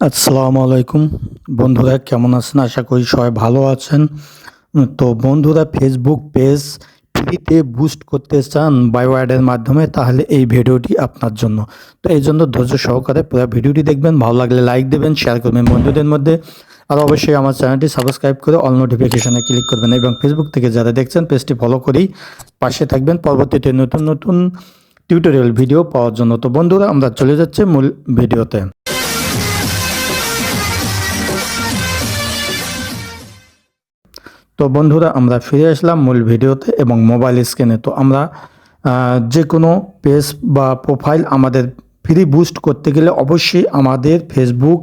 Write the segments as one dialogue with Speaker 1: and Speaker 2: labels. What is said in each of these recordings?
Speaker 1: আসসালামু আলাইকুম। বন্ধুরা, কেমন আছেন? আশা করি সবাই ভালো আছেন। তো বন্ধুরা ফেসবুক পেজ ফ্রিতে বুস্ট করতে চান বায়ো অ্যাডের মাধ্যমে, তাহলে এই ভিডিওটি আপনার জন্য। তো এই জন্য ধৈর্য সহকারে পুরো ভিডিওটি দেখবেন। ভালো লাগলে লাইক দেবেন শেয়ার করবেন বন্ধুদের মধ্যে। আর অবশ্যই আমার চ্যানেলটি সাবস্ক্রাইব করে অল নোটিফিকেশনে ক্লিক করবেন। এবং ফেসবুক থেকে যারা দেখছেন পেজটি ফলো করেই পাশে থাকবেন। পরবর্তীতে নতুন নতুন টিউটোরিয়াল ভিডিও পাওয়ার জন্য। তো বন্ধুরা, আমরা চলে যাচ্ছি মূল ভিডিওতে। তো বন্ধুরা, আমরা ফিরে আসলাম মূল ভিডিওতে এবং মোবাইল স্ক্রিনে তো আমরা যে কোনো পেজ বা প্রোফাইল আমাদের ফ্রি বুস্ট করতে গেলে অবশ্যই আমাদের ফেসবুক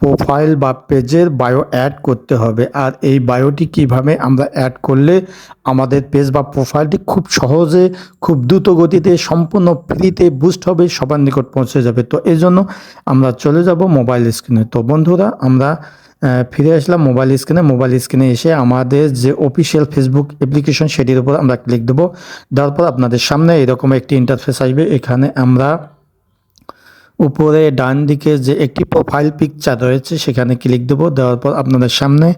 Speaker 1: প্রোফাইল বা পেজের বায়ো অ্যাড করতে হবে। আর এই বায়োটি কীভাবে আমরা অ্যাড করলে আমাদের পেজ বা প্রোফাইলটি খুব সহজে, খুব দ্রুত গতিতে, সম্পূর্ণ ফ্রিতে বুস্ট হবে, সবার নিকট পৌঁছে যাবে। তো এই জন্য আমরা চলে যাব মোবাইল স্ক্রিনে তো বন্ধুরা, আমরা ফিরে আসলাম মোবাইল স্ক্রিনে মোবাইল স্ক্রিনে এসে আমাদের যে অফিসিয়াল ফেসবুক অ্যাপ্লিকেশন সেটির উপর আমরা ক্লিক দেবো। দেওয়ার পর আপনাদের সামনে এরকম একটি ইন্টারফেস আসবে। এখানে আমরা উপরে ডান দিকে যে একটি প্রোফাইল পিকচার রয়েছে, সেখানে ক্লিক দেবো। দেওয়ার পর আপনাদের সামনে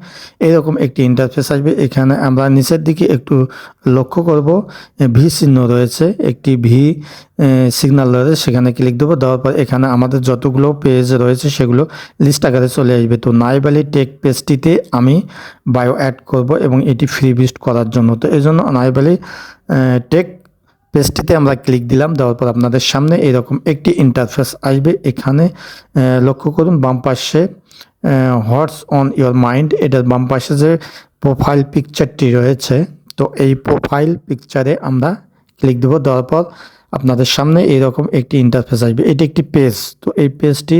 Speaker 1: এরকম একটি ইন্টারফেস আসবে। এখানে আমরা নিচের দিকে একটু লক্ষ্য করব। ভি চিহ্ন রয়েছে, একটি ভি সিগন্যাল রয়েছে, সেখানে ক্লিক দেবো। দেওয়ার পর এখানে আমাদের যতগুলো পেজ রয়েছে, সেগুলো লিস্ট আকারে চলে আসবে। তো নাইবালি টেক পেজটিতে আমি বায়ো অ্যাড করব এবং এটি ফ্রি বিস্ট করার জন্য। তো এই জন্য নাইবালি টেক পেজটিতে আমরা ক্লিক দিলাম, দেওয়ার পর আপনাদের সামনে এরকম একটি ইন্টারফেস আসবে। এখানে লক্ষ্য করুন, বাম পাশে হোয়াটস অন ইয়োর মাইন্ড এটার বাম পাশে যে প্রোফাইল পিকচারটি রয়েছে, তো এই প্রোফাইল পিকচারে আমরা ক্লিক দেবো। দেওয়ার পর আপনাদের সামনে এরকম একটি ইন্টারফেস আসবে। এটি একটি পেজ তো এই পেজটি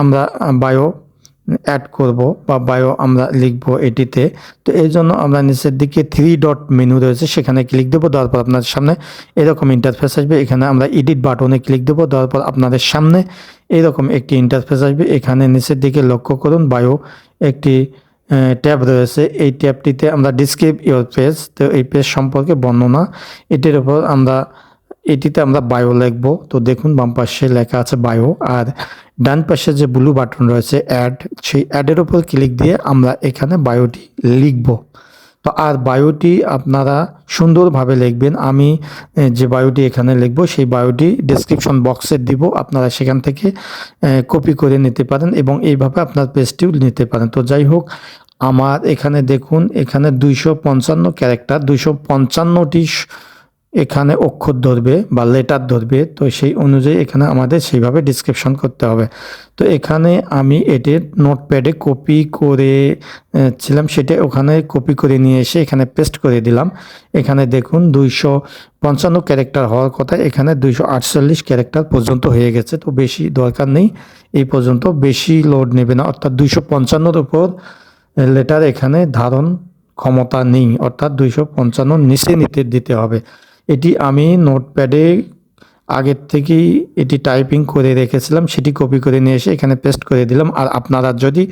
Speaker 1: আমরা বায়ো অ্যাড করব বা বায়ো আমরা লিখব এটিতে। তো এই জন্য আমরা নিচের দিকে থ্রি ডট মেনু রয়েছে, সেখানে ক্লিক দেবো, দেওয়ার পর আপনাদের সামনে এরকম ইন্টারফেস আসবে। এখানে আমরা এডিট বাটনে ক্লিক দেবো, দেওয়ার পর আপনাদের সামনে এরকম একটি ইন্টারফেস আসবে। এখানে নিচের দিকে লক্ষ্য করুন বায়ো একটি ট্যাব রয়েছে। এই ট্যাবটিতে আমরা ডিসক্রিপ ইওর পেজ তো এই পেজ সম্পর্কে বর্ণনা। এটির উপর আমরা এটিতে আমরা বায়ো লিখব। তো দেখুন, বাম পাশে লেখা আছে বায়ো আর ডান পাশে যে ব্লু বাটন রয়েছে অ্যাড সেই অ্যাডের উপর ক্লিক দিয়ে আমরা এখানে বায়োটি লিখব। তো আর বায়োটি আপনারা সুন্দরভাবে লিখবেন। আমি যে বায়োটি এখানে লিখব, সেই বায়োটি ডেসক্রিপশন বক্সে দিব। আপনারা সেখান থেকে কপি করে নিতে পারেন এবং এইভাবে আপনার পেজটিও নিতে পারেন। তো যাই হোক, আমার এখানে দেখুন, এখানে দুইশো পঞ্চান্ন ক্যারেক্টার দুইশো পঞ্চান্নটি এখানে অক্ষর ধরবে বা লেটার ধরবে, তো সেই অনুযায়ী এখানে আমাদের সেইভাবে ডিসক্রিপশন করতে হবে। তো এখানে আমি এটির নোটপ্যাডে কপি করে ছিলাম, সেটা ওখানে কপি করে নিয়ে এসে এখানে পেস্ট করে দিলাম। এখানে দেখুন দুইশো পঞ্চান্ন ক্যারেক্টার হওয়ার কথা, এখানে দুইশো আটচল্লিশ ক্যারেক্টার পর্যন্ত হয়ে গেছে, তো বেশি দরকার নেই। এই পর্যন্ত বেশি লোড নেবে না, অর্থাৎ দুইশো পঞ্চান্নর উপর লেটার এখানে ধারণ ক্ষমতা নেই, অর্থাৎ দুইশো পঞ্চান্ন নিচে নিতে, দিতে হবে। এটি আমি নোটপ্যাডে আগের থেকেই এটি টাইপিং করে রেখেছিলাম, সেটি কপি করে নিয়ে এসে এখানে পেস্ট করে দিলাম। আর আপনারা যদি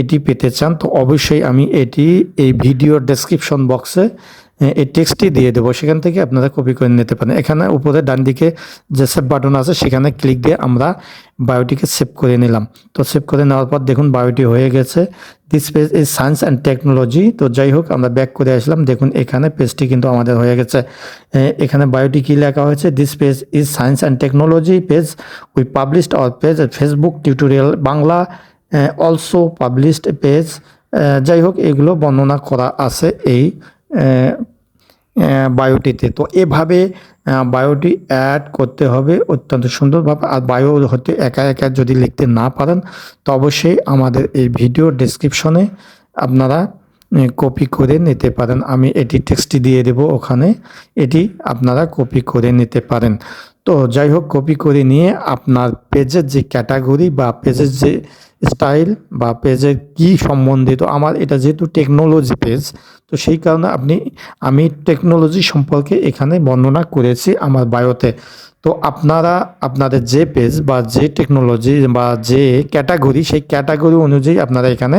Speaker 1: এটি পেতে চান, তো অবশ্যই আমি এটি এই ভিডিওর ডেসক্রিপশন বক্সে এই টেক্সটটি দিয়ে দেবো। সেখান থেকে আপনারা কপি করে নিতে পারেন। এখানে উপরে ডান দিকে যে সেভ বাটন আছে, সেখানে ক্লিক দিয়ে আমরা বায়োটিকে সেভ করে নিলাম। তো সেভ করে নেওয়ার পর দেখুন বায়োটি হয়ে গেছে। This page is science and technology তো যাই হোক, আমরা ব্যাক করে আসলাম। দেখুন এখানে পেজটি কিন্তু আমাদের হয়ে গেছে। এখানে বায়োটি কী লেখা হয়েছে? This page is science and technology page we published our page Facebook tutorial Bangla also published page যাই হোক, এগুলো বর্ণনা করা আছে এই বায়োটিতে। তো এভাবে বায়োটি অ্যাড করতে হবে অত্যন্ত সুন্দরভাবে আর বায়ো হতে একা একা যদি লিখতে না পারেন, তো অবশ্যই আমাদের এই ভিডিও ডেসক্রিপশনে আপনারা কপি করে নিতে পারেন। আমি এটি টেক্সটটি দিয়ে দেব ওখানে। এটি আপনারা কপি করে নিতে পারেন। তো যাই হোক কপি করে নিয়ে আপনার পেজের যে ক্যাটাগরি বা পেজের যে স্টাইল বা পেজের কি সম্বন্ধিত, আমার এটা যেহেতু টেকনোলজি পেজ তো সেই কারণে আপনি, আমি টেকনোলজি সম্পর্কে এখানে বর্ণনা করেছি আমার বায়োতে তো আপনারা, আপনাদের যে পেজ বা যে টেকনোলজি বা যে ক্যাটাগরি সেই ক্যাটাগরি অনুযায়ী আপনারা এখানে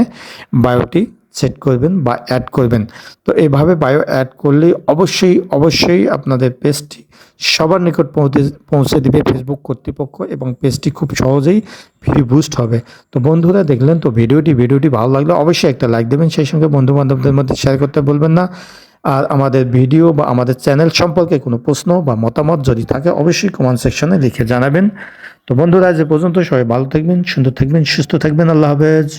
Speaker 1: বায়োটি সেট করবেন বা অ্যাড করবেন। তো এইভাবে বায়ো অ্যাড করলে অবশ্যই অবশ্যই আপনাদের পেজটি সবার নিকট পৌঁছে পৌঁছে দিবে ফেসবুক কর্তৃপক্ষ এবং পেজটি খুব সহজেই ফ্রি বুস্ট হবে। তো বন্ধুরা, দেখলেন তো ভিডিওটি ভিডিওটি ভালো লাগলে অবশ্যই একটা লাইক দেবেন, সেই সঙ্গে বন্ধু বান্ধবদের মধ্যে শেয়ার করতে বলবেন না। আর আমাদের ভিডিও বা আমাদের চ্যানেল সম্পর্কে কোনো প্রশ্ন বা মতামত যদি থাকে, অবশ্যই কমেন্ট সেকশনে লিখে জানাবেন। তো বন্ধুরা যে পর্যন্ত সবাই ভালো থাকবেন, সুন্দর থাকবেন, সুস্থ থাকবেন, আল্লাহ হাফেজ।